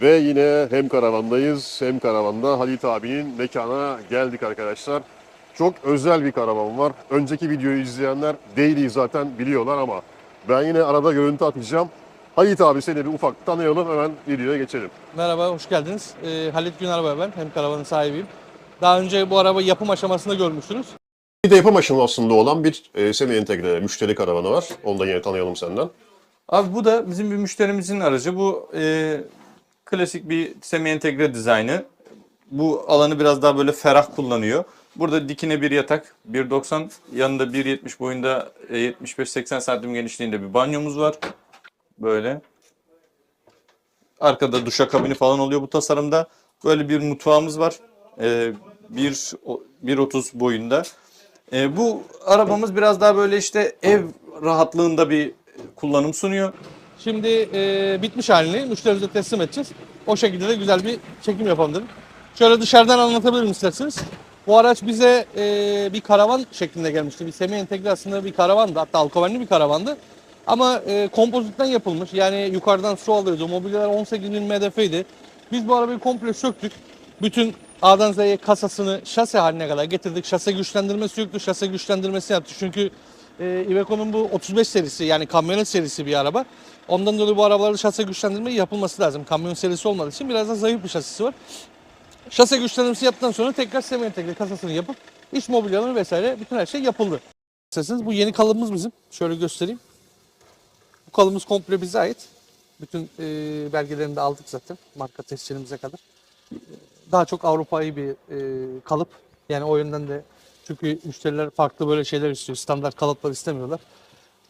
Ve yine hem karavandayız hem karavanda Halit abinin mekana geldik arkadaşlar. Çok özel bir karavan var. Önceki videoyu izleyenler Daily'yi zaten biliyorlar ama ben yine arada görüntü atacağım. Halit abi seni bir ufak tanıyalım hemen videoya geçelim. Merhaba, hoş geldiniz. Ee, Halit Günarba ben, hem karavanın sahibiyim. Daha önce bu araba yapım aşamasında görmüştünüz. Bir de yapım aşamasında olan bir e, semi entegre müşteri karavanı var. Onu da yine tanıyalım senden. Abi bu da bizim bir müşterimizin aracı. Bu e, klasik bir semi entegre dizaynı. Bu alanı biraz daha böyle ferah kullanıyor. Burada dikine bir yatak, 1.90 yanında 1.70 boyunda e, 75-80 santim genişliğinde bir banyomuz var. Böyle. Arkada duşakabini falan oluyor bu tasarımda. Böyle bir mutfağımız var. E, 1 o- 1.30 boyunda. E, bu arabamız biraz daha böyle işte ev rahatlığında bir kullanım sunuyor. Şimdi e, bitmiş halini müşterimize teslim edeceğiz. O şekilde de güzel bir çekim yapalım dedim. Şöyle dışarıdan anlatabilirim isterseniz. Bu araç bize e, bir karavan şeklinde gelmişti. Bir semi entegre aslında bir karavandı. Hatta alkovenli bir karavandı. Ama e, kompozitten yapılmış. Yani yukarıdan su alıyordu. Mobilyalar 18 bin MDF'ydi. Biz bu arabayı komple söktük. Bütün A'dan Z'ye kasasını şase haline kadar getirdik. Şase güçlendirmesi yoktu. Şase güçlendirmesi yaptık. Çünkü e, Iveco'nun bu 35 serisi yani kamyonet serisi bir araba. Ondan dolayı bu arabalarda şase güçlendirme yapılması lazım. Kamyon serisi olmadığı için biraz da zayıf bir şasisi var. Şase güçlendirmesi yaptıktan sonra tekrar semi entegre kasasını yapıp iç mobilyaları vesaire bütün her şey yapıldı. İsterseniz bu yeni kalıbımız bizim. Şöyle göstereyim. Bu kalıbımız komple bize ait. Bütün e, belgelerini de aldık zaten marka tescilimize kadar. Daha çok Avrupa'yı bir e, kalıp. Yani o yönden de çünkü müşteriler farklı böyle şeyler istiyor. Standart kalıplar istemiyorlar.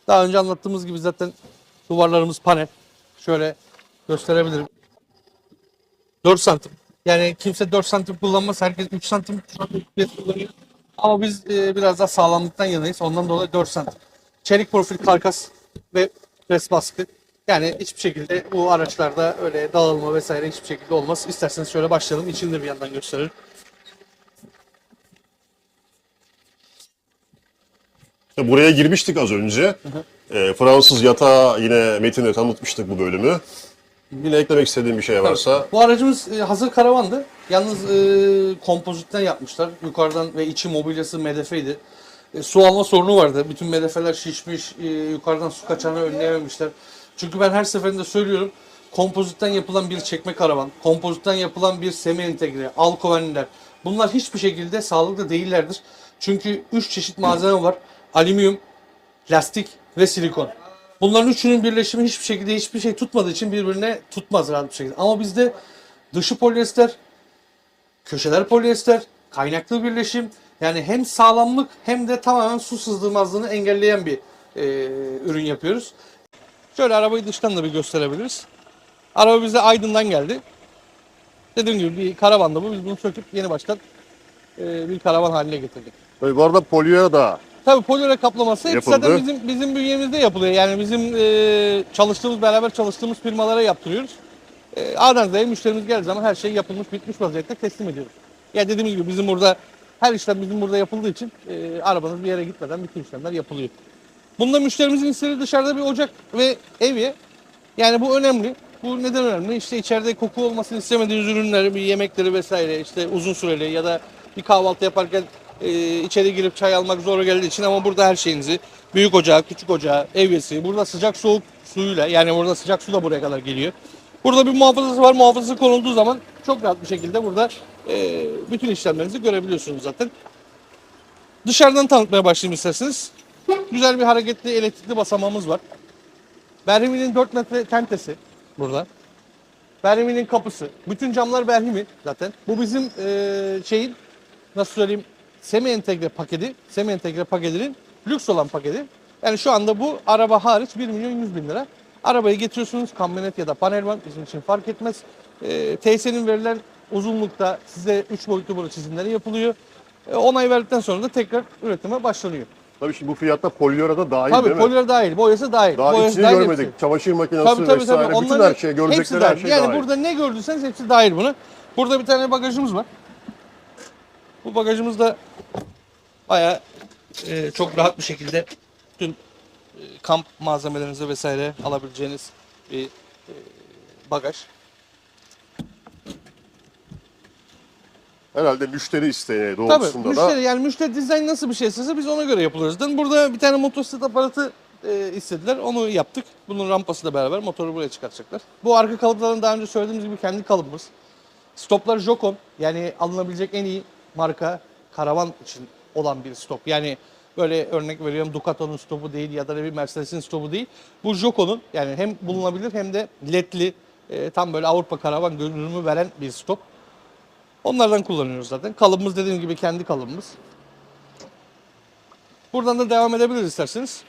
Daha önce anlattığımız gibi zaten duvarlarımız panel. Şöyle gösterebilirim. 4 santim. Yani kimse 4 santim kullanmaz. Herkes 3 santim kullanıyor. Ama biz e, biraz daha sağlamlıktan yanayız. Ondan dolayı 4 santim. Çelik profil karkas ve pres baskı. Yani hiçbir şekilde bu araçlarda öyle dağılma vesaire hiçbir şekilde olmaz. İsterseniz şöyle başlayalım. İçini de bir yandan gösterelim. Buraya girmiştik az önce. E, Fransız yatağı yine Metin'e tanıtmıştık bu bölümü. Yine eklemek istediğim bir şey varsa. Bu aracımız e, hazır karavandı. Yalnız e, kompozitten yapmışlar. Yukarıdan ve içi mobilyası MDF'ydi. E, su alma sorunu vardı. Bütün MDF'ler şişmiş. e, yukarıdan su kaçağını önleyememişler. Çünkü ben her seferinde söylüyorum. Kompozitten yapılan bir çekme karavan, kompozitten yapılan bir semi entegre, alkovenliler. Bunlar hiçbir şekilde sağlıklı değillerdir. Çünkü 3 çeşit malzeme var. Alüminyum, lastik ve silikon. Bunların üçünün birleşimi hiçbir şekilde hiçbir şey tutmadığı için birbirine tutmaz rahat bir şekilde. Ama bizde dışı polyester, köşeler polyester, kaynaklı birleşim. Yani hem sağlamlık hem de tamamen su sızdırmazlığını engelleyen bir e, ürün yapıyoruz. Şöyle arabayı dıştan da bir gösterebiliriz. Araba bize Aydın'dan geldi. Dediğim gibi bir karavandı bu. Biz bunu söküp yeni baştan e, bir karavan haline getirdik. Tabii bu arada polyoya da Tabii polyola kaplaması Yapıldı. zaten bizim bizim bünyemizde yapılıyor. Yani bizim e, çalıştığımız beraber çalıştığımız firmalara yaptırıyoruz. E, Z'ye müşterimiz geldiği zaman her şey yapılmış bitmiş vaziyette teslim ediyoruz. Ya dediğim gibi bizim burada her işlem bizim burada yapıldığı için e, arabanız bir yere gitmeden bütün işlemler yapılıyor. Bunda müşterimizin istediği dışarıda bir ocak ve evye. Yani bu önemli. Bu neden önemli? İşte içeride koku olmasını istemediğiniz ürünleri, bir yemekleri vesaire işte uzun süreli ya da bir kahvaltı yaparken e, içeri girip çay almak zor geldiği için ama burada her şeyinizi büyük ocağı, küçük ocağı, evyesi, burada sıcak soğuk suyuyla yani burada sıcak su da buraya kadar geliyor. Burada bir muhafazası var. Muhafazası konulduğu zaman çok rahat bir şekilde burada e, bütün işlemlerinizi görebiliyorsunuz zaten. Dışarıdan tanıtmaya başlayayım isterseniz. Güzel bir hareketli elektrikli basamağımız var. Berhimi'nin 4 metre tentesi burada. Berhimi'nin kapısı. Bütün camlar Berhimi zaten. Bu bizim e, şeyin nasıl söyleyeyim semi entegre paketi. Semi entegre paketinin lüks olan paketi. Yani şu anda bu araba hariç 1 milyon 100 bin lira. Arabayı getiriyorsunuz kamyonet ya da panel van bizim için fark etmez. E, TS'nin verilen uzunlukta size 3 boyutlu burada çizimleri yapılıyor. E, onay verdikten sonra da tekrar üretime başlanıyor. tabii şimdi bu fiyatta polyora da dahil Tabii değil mi? poliler dahil, boyası dahil. Daha boyası içini dahil görmedik. hepsi. Çamaşır makinesi Tabii tabii vesaire tabii. bütün Onların her şey görecekleri her şey yani dahil. burada ne gördüyseniz hepsi dahil buna. Burada bir tane bagajımız var. Bu bagajımız da baya e, çok rahat bir şekilde tüm e, kamp malzemelerinizi vesaire alabileceğiniz bir e, bagaj. Herhalde müşteri isteği doğrultusunda Tabii, müşteri, da. Müşteri yani müşteri dizayn nasıl bir şey istese biz ona göre yapılırız. Burada bir tane motosiklet aparatı e, istediler. Onu yaptık. Bunun rampasıyla beraber motoru buraya çıkartacaklar. Bu arka kalıpların daha önce söylediğimiz gibi kendi kalıbımız. Stoplar Jokon. Yani alınabilecek en iyi marka karavan için olan bir stop. Yani böyle örnek veriyorum Ducato'nun stopu değil ya da bir Mercedes'in stopu değil. Bu Joko'nun yani hem bulunabilir hem de ledli e, tam böyle Avrupa karavan görünümü veren bir stop. Onlardan kullanıyoruz zaten. Kalıbımız dediğim gibi kendi kalıbımız. Buradan da devam edebiliriz isterseniz.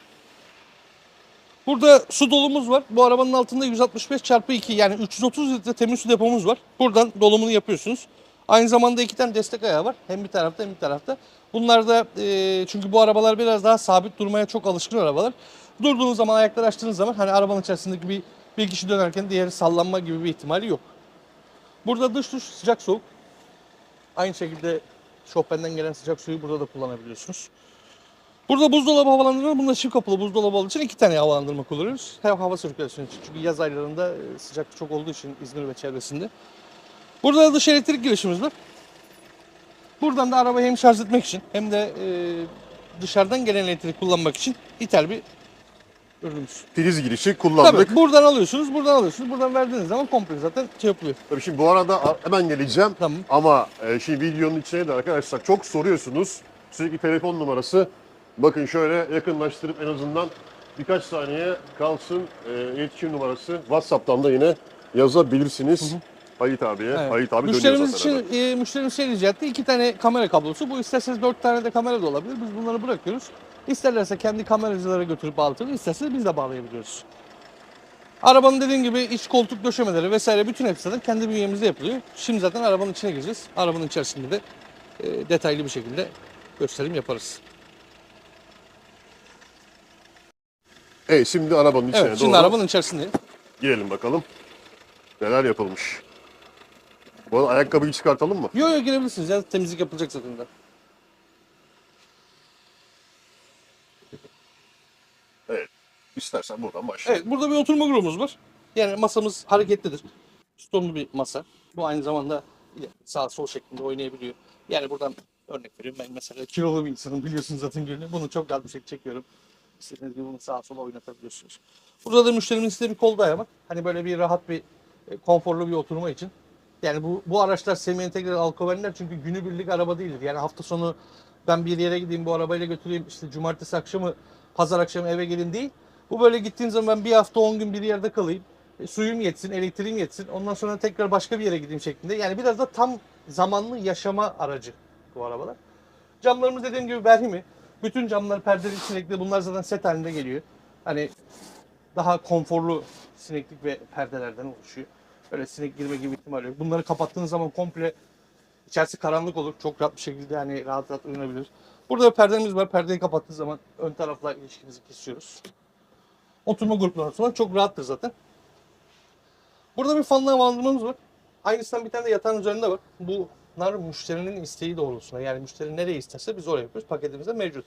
Burada su dolumuz var. Bu arabanın altında 165 çarpı 2 yani 330 litre temiz su depomuz var. Buradan dolumunu yapıyorsunuz. Aynı zamanda iki tane destek ayağı var. Hem bir tarafta hem bir tarafta. Bunlar da e, çünkü bu arabalar biraz daha sabit durmaya çok alışkın arabalar. Durduğunuz zaman ayakları açtığınız zaman hani arabanın içerisindeki bir, bir kişi dönerken diğeri sallanma gibi bir ihtimali yok. Burada dış duş sıcak soğuk. Aynı şekilde Chopin'den gelen sıcak suyu burada da kullanabiliyorsunuz. Burada buzdolabı havalandırma. Bunda çift kapılı buzdolabı olduğu için iki tane havalandırma kullanıyoruz. Hem hava sirkülasyonu için. Çünkü yaz aylarında e, sıcaklık çok olduğu için İzmir ve çevresinde. Burada da dış elektrik girişimiz var. Buradan da arabayı hem şarj etmek için hem de e, dışarıdan gelen elektriği kullanmak için ithal bir ürünümüz. priz girişi kullandık. Tabii buradan alıyorsunuz, buradan alıyorsunuz. Buradan verdiğiniz zaman komple zaten şey yapılıyor. Tabii şimdi bu arada hemen geleceğim. Tamam. Ama e, şimdi videonun içine de arkadaşlar çok soruyorsunuz. Sürekli telefon numarası. Bakın şöyle yakınlaştırıp en azından birkaç saniye kalsın e, iletişim numarası. WhatsApp'tan da yine yazabilirsiniz. Halit abiye. Evet. Halit abi Müşterimiz için e, müşterimiz şey rica etti. iki tane kamera kablosu. Bu isterseniz dört tane de kamera da olabilir. Biz bunları bırakıyoruz. İsterlerse kendi kameracılara götürüp bağlatır. İsterseniz biz de bağlayabiliyoruz. Arabanın dediğim gibi iç koltuk döşemeleri vesaire bütün hepsi zaten kendi bünyemizde yapılıyor. Şimdi zaten arabanın içine gireceğiz. Arabanın içerisinde de e, detaylı bir şekilde gösterim yaparız. Evet şimdi arabanın içine Evet, şimdi doğru arabanın içerisindeyiz. girelim bakalım. Neler yapılmış. Bu arada ayakkabıyı çıkartalım mı? Yo yo girebilirsiniz ya temizlik yapılacak zaten de. Evet. İstersen buradan başlayalım. Evet burada bir oturma grubumuz var. Yani masamız hareketlidir. Stonlu bir masa. Bu aynı zamanda sağ sol şeklinde oynayabiliyor. Yani buradan örnek veriyorum ben mesela kilolu bir insanım biliyorsunuz zaten görünüyor. Bunu çok rahat bir şekilde çekiyorum. İstediğiniz gibi bunu sağa sola oynatabiliyorsunuz. Burada da müşterimin istediği bir kol dayağı var. Hani böyle bir rahat bir e, konforlu bir oturma için. Yani bu, bu araçlar semi entegre alkovenler çünkü günübirlik araba değildir. Yani hafta sonu ben bir yere gideyim bu arabayla götüreyim işte cumartesi akşamı pazar akşamı eve gelin değil. Bu böyle gittiğin zaman ben bir hafta 10 gün bir yerde kalayım. E, suyum yetsin, elektriğim yetsin. Ondan sonra tekrar başka bir yere gideyim şeklinde. Yani biraz da tam zamanlı yaşama aracı bu arabalar. Camlarımız dediğim gibi berhimi. Bütün camlar perdeli sinekli. Bunlar zaten set halinde geliyor. Hani daha konforlu sineklik ve perdelerden oluşuyor. Öyle sinek girme gibi ihtimal yok. Bunları kapattığınız zaman komple içerisi karanlık olur. Çok rahat bir şekilde hani rahat rahat uyunabilir. Burada perdemiz var. Perdeyi kapattığı zaman ön tarafla ilişkimizi kesiyoruz. Oturma grupları sonra çok rahattır zaten. Burada bir fanlı havalandırmamız var. Aynısından bir tane de yatağın üzerinde var. Bunlar müşterinin isteği doğrultusunda. Yani müşteri nereye isterse biz oraya yapıyoruz. Paketimizde mevcut.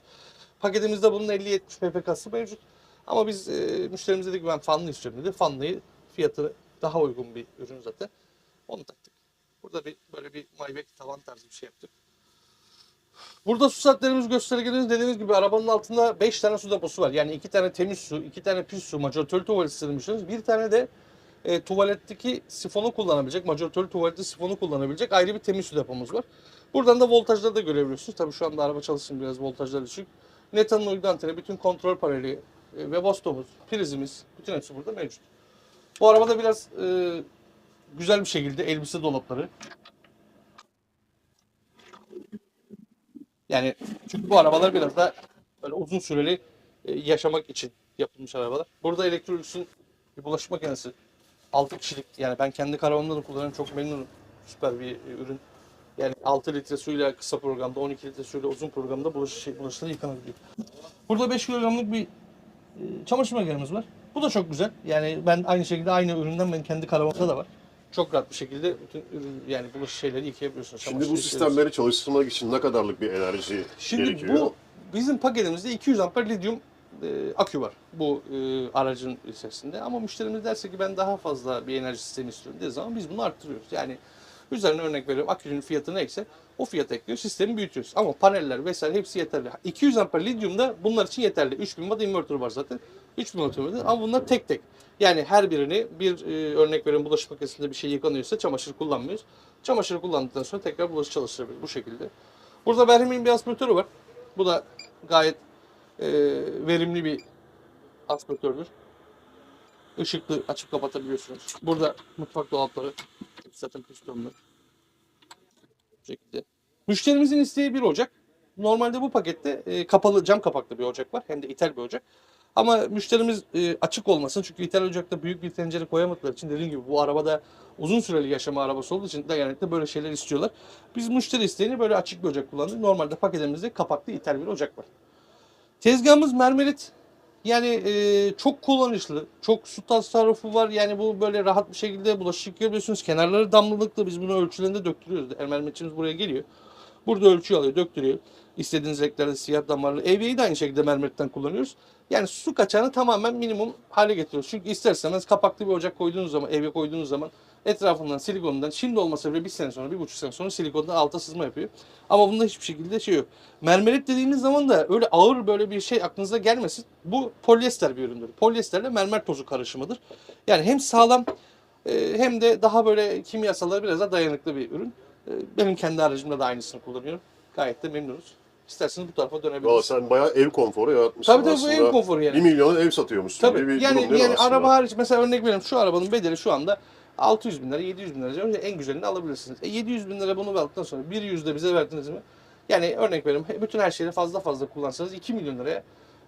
Paketimizde bunun 50-70 PPK'sı mevcut. Ama biz e, müşterimize dedik ben fanlı istiyorum dedi. Fanlıyı fiyatı daha uygun bir ürün zaten. Onu taktık. Burada bir böyle bir Maybach tavan tarzı bir şey yaptık. Burada su saatlerimiz göstergelerimiz dediğimiz gibi arabanın altında 5 tane su deposu var. Yani 2 tane temiz su, 2 tane pis su, majoratörlü tuvalet istemişsiniz. Bir tane de e, tuvaletteki sifonu kullanabilecek, majoratörlü tuvalette sifonu kullanabilecek ayrı bir temiz su depomuz var. Buradan da voltajları da görebiliyorsunuz. Tabii şu anda araba çalışsın biraz voltajlar düşük. Neta'nın uydu anteni, bütün kontrol paneli, e, ve bostomuz, prizimiz, bütün hepsi burada mevcut. Bu arabada biraz e, güzel bir şekilde elbise dolapları. Yani çünkü bu arabalar biraz da böyle uzun süreli e, yaşamak için yapılmış arabalar. Burada Electrolux'un bir bulaşık makinesi. 6 kişilik yani ben kendi karavanımda da kullanıyorum çok memnunum. Süper bir e, ürün. Yani 6 litre suyla kısa programda 12 litre suyla uzun programda bulaşık, şey, bulaşıkları yıkanabiliyor. Burada 5 kilogramlık bir e, çamaşır makinemiz var. Bu da çok güzel. Yani ben aynı şekilde aynı üründen ben kendi karavanımda da var. Çok rahat bir şekilde bütün ürün yani bulaşık şeyleri yıkayabiliyorsunuz. Şimdi çamaşır bu yıkayabiliyorsunuz. sistemleri çalıştırmak için ne kadarlık bir enerji Şimdi gerekiyor? bu bizim paketimizde 200 amper lityum e, akü var bu e, aracın içerisinde. Ama müşterimiz derse ki ben daha fazla bir enerji sistemi istiyorum dediği zaman biz bunu arttırıyoruz. Yani Üzerine örnek veriyorum akünün fiyatı neyse o fiyat ekliyor. Sistemi büyütüyoruz. Ama paneller vesaire hepsi yeterli. 200 amper lityum da bunlar için yeterli. 3000 watt inverter var zaten. 3000 watt inverter ama bunlar tek tek. Yani her birini bir e, örnek veriyorum bulaşık makinesinde bir şey yıkanıyorsa çamaşır kullanmıyoruz. Çamaşırı kullandıktan sonra tekrar bulaşık çalıştırabiliriz bu şekilde. Burada Berhem'in bir aspiratörü var. Bu da gayet e, verimli bir aspiratördür. Işıklı açıp kapatabiliyorsunuz. Burada mutfak dolapları zaten pistonlu. Bu şekilde. Müşterimizin isteği bir ocak. Normalde bu pakette e, kapalı cam kapaklı bir ocak var. Hem de ithal bir ocak. Ama müşterimiz e, açık olmasın. Çünkü ithal ocakta büyük bir tencere koyamadıkları için dediğim gibi bu arabada uzun süreli yaşama arabası olduğu için de böyle şeyler istiyorlar. Biz müşteri isteğini böyle açık bir ocak kullandık. Normalde paketimizde kapaklı ithal bir ocak var. Tezgahımız mermerit. Yani e, çok kullanışlı, çok su tasarrufu var. Yani bu böyle rahat bir şekilde bulaşık yıkayabiliyorsunuz. Kenarları damlalıklı. Biz bunu ölçülerinde döktürüyoruz. El mermeritçimiz buraya geliyor. Burada ölçü alıyor, döktürüyor. İstediğiniz renklerde siyah damarlı. EV'yi de aynı şekilde mermeritten kullanıyoruz. Yani su kaçağını tamamen minimum hale getiriyoruz. Çünkü isterseniz kapaklı bir ocak koyduğunuz zaman, eve koyduğunuz zaman etrafından silikondan şimdi olmasa bile bir sene sonra, bir buçuk sene sonra silikondan alta sızma yapıyor. Ama bunda hiçbir şekilde şey yok. Mermerit dediğiniz zaman da öyle ağır böyle bir şey aklınıza gelmesin. Bu polyester bir üründür. Polyesterle mermer tozu karışımıdır. Yani hem sağlam e, hem de daha böyle kimyasallara biraz daha dayanıklı bir ürün. E, Benim kendi aracımda da aynısını kullanıyorum. Gayet de memnunuz. İsterseniz bu tarafa Valla dönebiliriz. sen bayağı ev konforu yaratmışsın Tabii tabii bu ev konforu yani. 1 milyona ev satıyormuşsun Tabii. bir yani yani aslında? araba hariç mesela örnek veriyorum şu arabanın bedeli şu anda 600 bin lira 700 bin lira en güzelini alabilirsiniz. E 700 bin lira bunu verdikten sonra bir yüzde bize verdiniz mi? Yani örnek veriyorum bütün her şeyi fazla fazla kullansanız 2 milyon liraya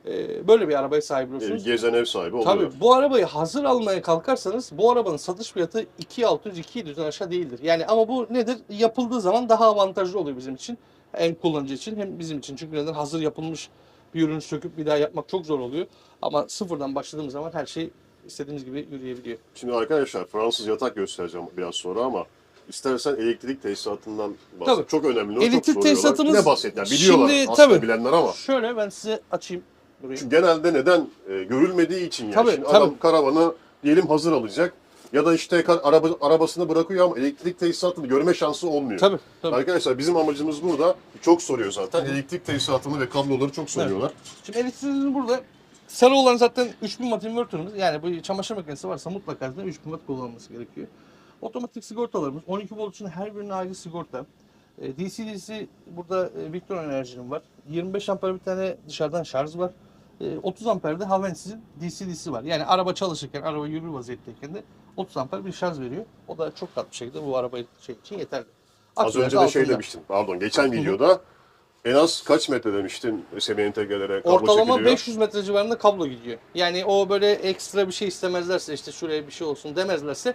e, böyle bir arabaya sahip E, olursunuz. Gezen ev sahibi oluyor. Tabii bu arabayı hazır almaya kalkarsanız bu arabanın satış fiyatı 2600-2700'den aşağı değildir. Yani ama bu nedir? Yapıldığı zaman daha avantajlı oluyor bizim için. Hem kullanıcı için hem bizim için. Çünkü neden? Hazır yapılmış bir ürünü söküp bir daha yapmak çok zor oluyor. Ama sıfırdan başladığımız zaman her şey istediğimiz gibi yürüyebiliyor. Şimdi arkadaşlar Fransız yatak göstereceğim biraz sonra ama istersen elektrik tesisatından bahset. Tabii. Çok önemli. o, Elektrik çok tesisatımız- Ne bahsetler biliyorlar Şimdi aslında tabii. bilenler ama. Şöyle ben size açayım burayı. Çünkü genelde neden e, görülmediği için yani. Tabii, Şimdi tabii. adam karavanı diyelim hazır alacak ya da işte araba, arabasını bırakıyor ama elektrik tesisatını görme şansı olmuyor. Tabii tabii. Arkadaşlar bizim amacımız burada çok soruyor zaten. Elektrik tesisatını ve kabloları çok soruyorlar. Şimdi elektriğimiz burada. Sarı olan zaten 3000 watt inverterimiz. Yani bu çamaşır makinesi varsa mutlaka zaten 3000 watt kullanılması gerekiyor. Otomatik sigortalarımız 12 volt için her birine ayrı sigorta. E, DC-DC burada e, Victron enerjinin var. 25 amper bir tane dışarıdan şarj var. E, 30 amper de Havens'in DC-DC var. Yani araba çalışırken, araba yürür vaziyetteyken de 30 amper bir şarj veriyor. O da çok rahat bir şekilde bu araba şey için yeterli. Az Aküler önce de şey demiştin pardon geçen videoda en az kaç metre demiştin semi entegrelere kablo Ortalama çekiliyor? 500 metre civarında kablo gidiyor. Yani o böyle ekstra bir şey istemezlerse işte şuraya bir şey olsun demezlerse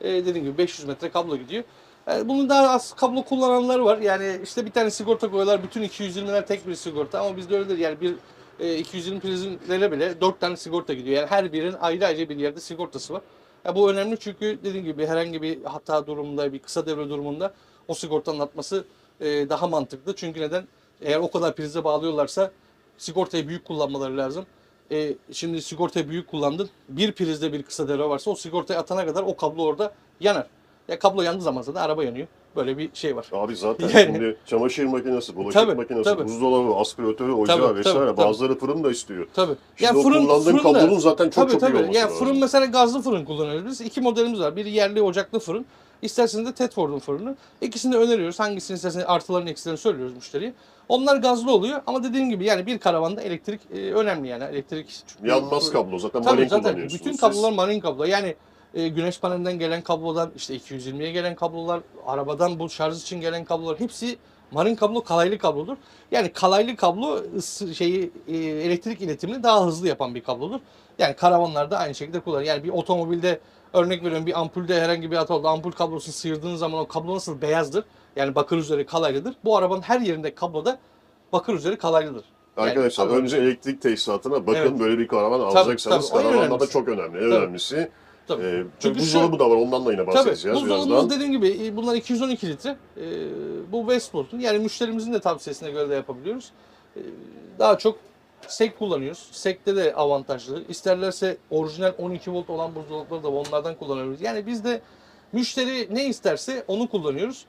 e, dediğim gibi 500 metre kablo gidiyor. Yani bunun daha az kablo kullananlar var. Yani işte bir tane sigorta koyuyorlar. Bütün 220'ler tek bir sigorta ama bizde öyle değil. Yani bir e, 220 prizlere bile 4 tane sigorta gidiyor. Yani her birinin ayrı ayrı bir yerde sigortası var. Ya bu önemli çünkü dediğim gibi herhangi bir hata durumunda, bir kısa devre durumunda o sigortanın atması e, daha mantıklı. Çünkü neden? Eğer o kadar prize bağlıyorlarsa sigortayı büyük kullanmaları lazım. E, şimdi sigortayı büyük kullandın. Bir prizde bir kısa devre varsa o sigortayı atana kadar o kablo orada yanar. Ya kablo yandığı zaman zaten araba yanıyor. Böyle bir şey var. Abi zaten Yani- şimdi çamaşır makinesi, bulaşık Tabii, makinesi, tabii. buzdolabı, aspiratörü, ocağı Tabii, vesaire tabii, bazıları fırın da istiyor. Tabii. Şimdi o kullandığın da- kablonun zaten çok tabii, çok iyi tabii. olması Yani lazım. fırın mesela gazlı fırın kullanıyoruz biz. İki modelimiz var. Biri yerli ocaklı fırın. İsterseniz de Tedford'un fırını. İkisini de öneriyoruz. Hangisini isterseniz artılarını eksilerini söylüyoruz müşteriye. Onlar gazlı oluyor ama dediğim gibi yani bir karavanda elektrik e, önemli yani. Elektrik Yanmaz kablo zaten Tabii marin zaten kullanıyorsunuz. bütün siz. kablolar marin kablo. Yani e, güneş panelinden gelen kablolar, işte 220'ye gelen kablolar, arabadan bu şarj için gelen kablolar hepsi marin kablo, kalaylı kablodur. Yani kalaylı kablo ısı, şeyi e, elektrik iletimini daha hızlı yapan bir kablodur. Yani karavanlarda aynı şekilde kullanılır. Yani bir otomobilde örnek veriyorum bir ampulde herhangi bir hata oldu. Ampul kablosunu sıyırdığınız zaman o kablo nasıl beyazdır? Yani bakır üzeri kalaylıdır. Bu arabanın her yerinde kabloda bakır üzeri kalaylıdır. Yani Arkadaşlar kablo- önce elektrik tesisatına bakın Evet. böyle bir karavan alacaksanız tabii, karavanlar da çok önemli. En Tabii. önemlisi. Tabii. Ee, Çünkü buzdolabı şu- da var ondan da yine Tabii. bahsedeceğiz Buzdolabımız birazdan. dediğim gibi e, bunlar 212 litre. E, bu Westport'un yani müşterimizin de tavsiyesine göre de yapabiliyoruz. E, daha çok SEK kullanıyoruz. SEK'te de avantajlı. İsterlerse orijinal 12 volt olan buzdolapları da onlardan kullanabiliriz. Yani bizde Müşteri ne isterse onu kullanıyoruz.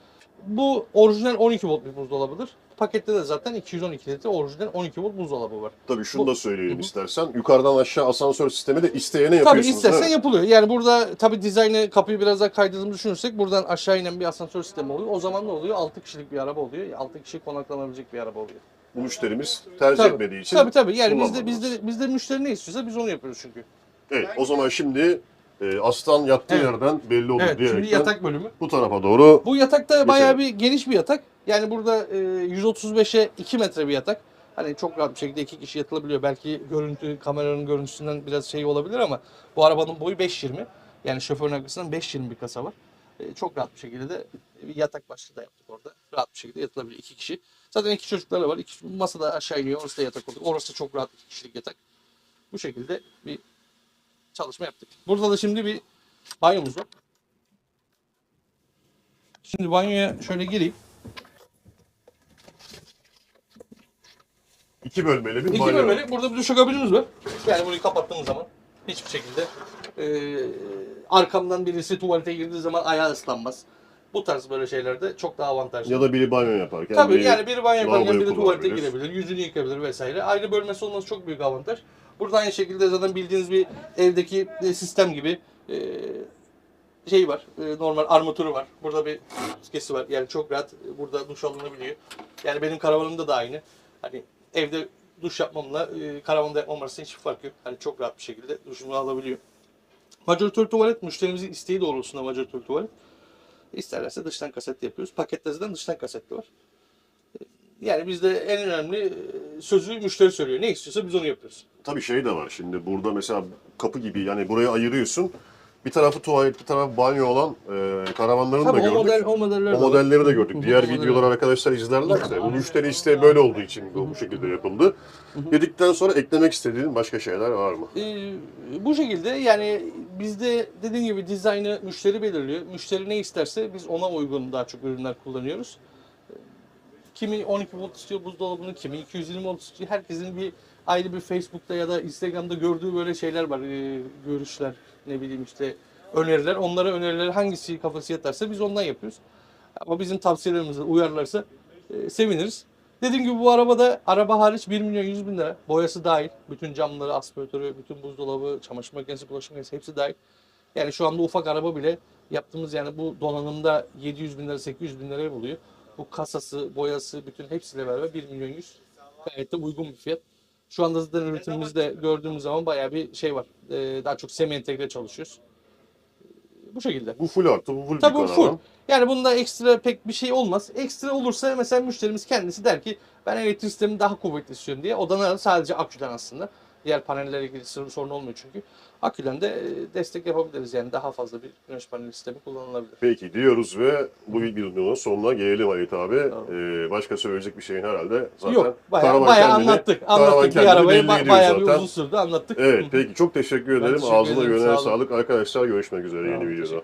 Bu orijinal 12 volt bir buzdolabıdır. Pakette de zaten 212 litre orijinal 12 volt buzdolabı var. Tabii şunu Bu- da söyleyelim Hı istersen. Yukarıdan aşağı asansör sistemi de isteyene Tabii yapıyorsunuz. istersen değil mi? yapılıyor. Yani burada tabii dizaynı kapıyı biraz daha kaydırdığımızı düşünürsek buradan aşağı inen bir asansör sistemi oluyor. O zaman ne oluyor? 6 kişilik bir araba oluyor. 6 kişi konaklanabilecek bir araba oluyor. Bu müşterimiz tercih Tabii. etmediği için. Tabii tabii. Yani bizde bizde bizde müşteri ne istiyorsa biz onu yapıyoruz çünkü. Evet o zaman şimdi e, aslan yattığı Evet. yerden belli olur Evet, diyerekten şimdi yatak bölümü. bu tarafa doğru Bu yatakta bayağı bir geniş bir yatak. Yani burada e, 135'e 2 metre bir yatak. Hani çok rahat bir şekilde iki kişi yatılabiliyor. Belki görüntü, kameranın görüntüsünden biraz şey olabilir ama bu arabanın boyu 5.20. Yani şoförün arkasından 5.20 bir kasa var. E, çok rahat bir şekilde de bir yatak başlığı da yaptık orada. Rahat bir şekilde yatılabiliyor iki kişi. Zaten iki çocukları var. İki, masa da aşağı iniyor. Orası da yatak oldu. Orası çok rahat iki kişilik yatak. Bu şekilde bir çalışma yaptık. Burada da şimdi bir banyomuz var. Şimdi banyoya şöyle gireyim. iki bölmeli bir İki banyo. bölmeli. Burada bir duşakabinimiz var. Yani burayı kapattığımız zaman hiçbir şekilde e, arkamdan birisi tuvalete girdiği zaman ayağı ıslanmaz. Bu tarz böyle şeylerde çok daha avantajlı. Ya da biri banyo yaparken. Tabii biri yani biri banyo yaparken biri tuvalete kullanabilir. girebilir, yüzünü yıkayabilir vesaire. Ayrı bölmesi olması çok büyük avantaj. Burada aynı şekilde zaten bildiğiniz bir evdeki e, sistem gibi e, şey var. e, normal armatürü var. Burada bir maskesi var. Yani çok rahat burada duş alınabiliyor. Yani benim karavanımda da aynı. Hani evde duş yapmamla karavanda yapmam arasında hiçbir fark yok. Hani çok rahat bir şekilde duşumu alabiliyor. Majoratör tuvalet müşterimizin isteği doğrultusunda majoratör tuvalet. İsterlerse dıştan kasetli yapıyoruz. Pakette zaten dıştan kasetli var. Yani bizde en önemli sözü müşteri söylüyor. Ne istiyorsa biz onu yapıyoruz. Tabii şey de var şimdi burada mesela kapı gibi yani burayı ayırıyorsun. Bir tarafı tuvalet, bir tarafı banyo olan e, karavanlarını da Tabii o gördük. model o modeller O var. modelleri de gördük. Diğer videoları arkadaşlar izlerlerse bu müşteri isteği böyle olduğu için bu bu şekilde yapıldı. Dedikten sonra eklemek istediğin başka şeyler var mı? Ee, bu şekilde yani bizde dediğim gibi dizaynı müşteri belirliyor. Müşteri ne isterse biz ona uygun daha çok ürünler kullanıyoruz. Kimi 12 volt istiyor buzdolabını, kimi 220 volt istiyor. Herkesin bir ayrı bir Facebook'ta ya da Instagram'da gördüğü böyle şeyler var. Ee, görüşler, ne bileyim işte öneriler. Onlara önerileri hangisi kafası yatarsa biz ondan yapıyoruz. Ama bizim tavsiyelerimize uyarlarsa e, seviniriz. Dediğim gibi bu arabada araba hariç 1 milyon 100 bin lira. Boyası dahil. Bütün camları, aspiratörü, bütün buzdolabı, çamaşır makinesi, bulaşık makinesi hepsi dahil. Yani şu anda ufak araba bile yaptığımız yani bu donanımda 700 bin lira, 800 bin liraya buluyor. Bu kasası, boyası, bütün hepsiyle beraber 1 milyon 100. Gayet de uygun bir fiyat. Şu anda zaten üretimimizde gördüğümüz zaman bayağı bir şey var. Ee, daha çok semi entegre çalışıyoruz. Bu şekilde. Bu full artı, bu full Tabii bir bu karavan. full. Yani bunda ekstra pek bir şey olmaz. Ekstra olursa mesela müşterimiz kendisi der ki ben elektrik sistemini daha kuvvetli istiyorum diye. O da sadece aküden aslında. Diğer panellerle ilgili sorun olmuyor çünkü. Aküden de e, destek yapabiliriz yani daha fazla bir güneş paneli sistemi kullanılabilir. Peki diyoruz ve bu videonun sonuna gelelim Halit abi. Ee, başka söyleyecek bir şeyin herhalde zaten. Yok bayağı, bayağı kendini- anlattık. Anlattık bir arabayı ba- bayağı bir uzun sürdü anlattık. Evet peki çok teşekkür ederim. teşekkür Ağzına ederim, yüreğine sağ olun. sağlık. Arkadaşlar görüşmek üzere Tamam, yeni videoda.